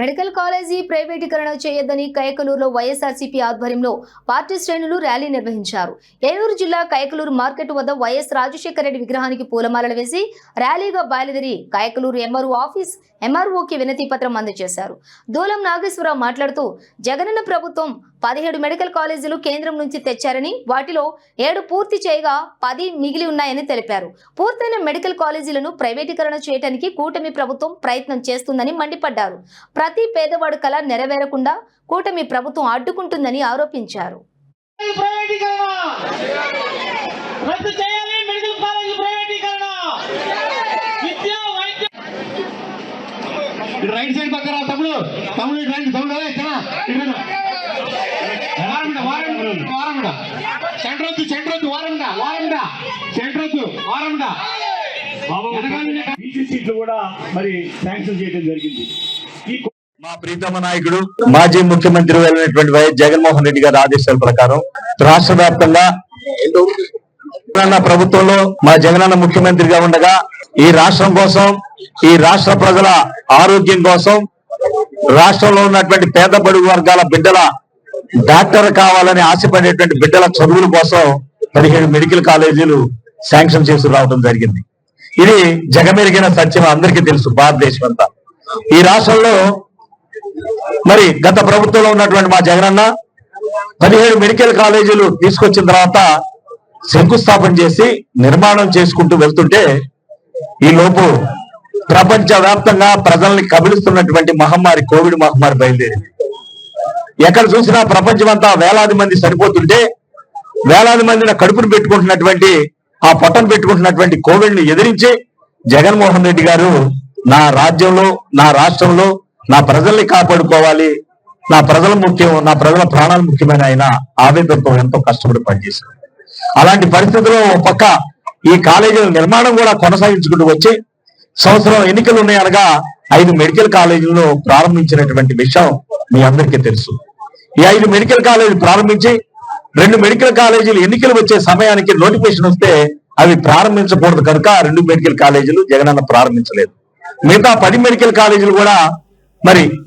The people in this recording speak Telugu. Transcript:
మెడికల్ కాలేజీ ప్రైవేటీకరణ చేయొద్దని కయకలూరులో వైఎస్ఆర్సీపీ ఆధ్వర్యంలో పార్టీ శ్రేణులు ర్యాలీ నిర్వహించారు. ఏలూరు జిల్లా కయకలూరు మార్కెట్ వద్ద వైఎస్ రాజశేఖర రెడ్డి విగ్రహానికి పూలమాలలు వేసి ర్యాలీగా బయలుదేరి కయకలూరు ఎంఆర్ఓ ఆఫీస్ ఎంఆర్ఓకి వినతి పత్రం అందజేశారు. దూలం నాగేశ్వరరావు మాట్లాడుతూ జగనన్న ప్రభుత్వం పదిహేడు మెడికల్ కాలేజీలు కేంద్రం నుంచి తెచ్చారని వాటిలో ఏడు పూర్తి చేయగా పది మిగిలి ఉన్నాయని తెలిపారు. పూర్తయిన మెడికల్ కాలేజీలను ప్రైవేటీకరణ చేయడానికి కూటమి ప్రభుత్వం ప్రయత్నం చేస్తుందని మండిపడ్డారు. ప్రతి పేదవాడు కల నెరవేరకుండా కూటమి ప్రభుత్వం అడ్డుకుంటుందని ఆరోపించారు. రైట్ సైడ్ పక్కన తమ్ముడు. తమ్ముడు తమ్ముడు. వారండా సెంటర్ వద్దు సెంటర్ వద్దు వారండా వారండా సెంటర్ వద్దు వారండా బీసీ సీట్లు కూడా మరి శాంక్షన్ చేయడం జరిగింది. ఈ మా ప్రీతమ నాయకుడు మాజీ ముఖ్యమంత్రి వెళ్ళినటువంటి వైఎస్ జగన్మోహన్ రెడ్డి గారి ఆదేశాల ప్రకారం రాష్ట్ర వ్యాప్తంగా ప్రభుత్వంలో మా జగనన్న ముఖ్యమంత్రిగా ఉండగా ఈ రాష్ట్రం కోసం ఈ రాష్ట్ర ప్రజల ఆరోగ్యం కోసం రాష్ట్రంలో ఉన్నటువంటి పేద బడుగు వర్గాల బిడ్డల డాక్టర్ కావాలని ఆశపడేటువంటి బిడ్డల చదువుల కోసం పదిహేడు మెడికల్ కాలేజీలు శాంక్షన్ చేసి రావడం జరిగింది. ఇది జగమెరిగిన సత్యం అందరికీ తెలుసు భారతదేశం అంతా ఈ రాష్ట్రంలో మరి గత ప్రభుత్వంలో ఉన్నటువంటి మా జగనన్న పదిహేడు మెడికల్ కాలేజీలు తీసుకొచ్చిన తర్వాత శంకుస్థాపన చేసి నిర్మాణం చేసుకుంటూ వెళ్తుంటే ఈ లోపు ప్రపంచ వ్యాప్తంగా ప్రజల్ని కబిలిస్తున్నటువంటి మహమ్మారి కోవిడ్ మహమ్మారి బయలుదేరింది. ఎక్కడ చూసినా ప్రపంచం అంతా వేలాది మంది సరిపోతుంటే వేలాది మందిని కడుపును పెట్టుకుంటున్నటువంటి ఆ పొట్టను పెట్టుకుంటున్నటువంటి కోవిడ్ని ఎదిరించి జగన్మోహన్ రెడ్డి గారు నా రాజ్యంలో నా రాష్ట్రంలో ప్రజల్ని కాపాడుకోవాలి. నా ప్రజల ముఖ్యం నా ప్రజల ప్రాణాలు ముఖ్యమైన ఆయన ఆవేదనతో ఎంతో కష్టపడి పనిచేశారు అలాంటి పరిస్థితుల్లో ఒక పక్క ఈ కాలేజీల నిర్మాణం కూడా కొనసాగించుకుంటూ వచ్చి సంవత్సరం ఎన్నికలు ఉన్నాయనగా ఐదు మెడికల్ కాలేజీలను ప్రారంభించినటువంటి విషయం మీ అందరికీ తెలుసు. ఈ ఐదు మెడికల్ కాలేజీలు ప్రారంభించి రెండు మెడికల్ కాలేజీలు ఎన్నికలు వచ్చే సమయానికి నోటిఫికేషన్ వస్తే అవి ప్రారంభించకూడదు కనుక రెండు మెడికల్ కాలేజీలు జగనన్న ప్రారంభించలేదు. మిగతా పది మెడికల్ కాలేజీలు కూడా మరి